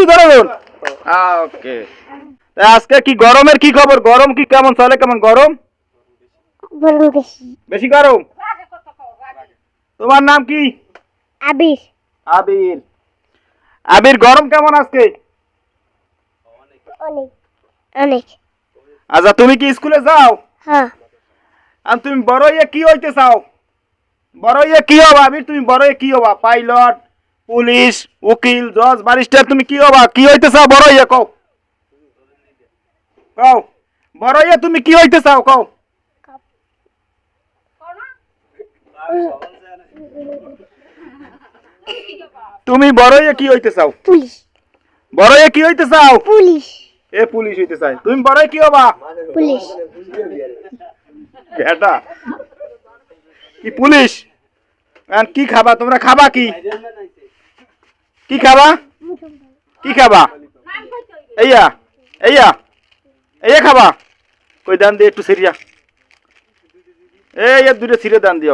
কি ধরুন ওকে। আজকে কি গরমের কি খবর? গরম কি কেমন? চলে কেমন গরম? গরম বেশি। বেশি গরম? তোমার নাম কি? আবির। আবির। আবির গরম কেমন আজকে? অনেক। অনেক। আচ্ছা তুমি কি স্কুলে যাও? হ্যাঁ। আর তুমি বড় ইয়ে কি হইতে চাও? বড় ইয়ে কি হবা? আবির তুমি বড় ইয়ে কি হবা? পাইলট পুলিশ উকিল জজ ব্যারিস্টার তুমি কি হবা? কি হইতে চাও বড় ইয়ে কও। কও। বড় ইয়ে তুমি কি হইতে চাও কও। তুমি বড় ইয়ে কি হইতে চাও পুলিশ। বড় ইয়ে কি হইতে চাও পুলিশ। এ পুলিশ হইতে চাই তুমি বড় কি হবা? পুলিশ। এটা কি পুলিশ? কি খাবা? তোমরা খাবা কি? কি খাবা? কি খাবা? এইয়া এইয়া এইয়া খাবা। কই, দান দিয়ে একটু সিরিয়া এই দুটো সিরে দান দিয়ে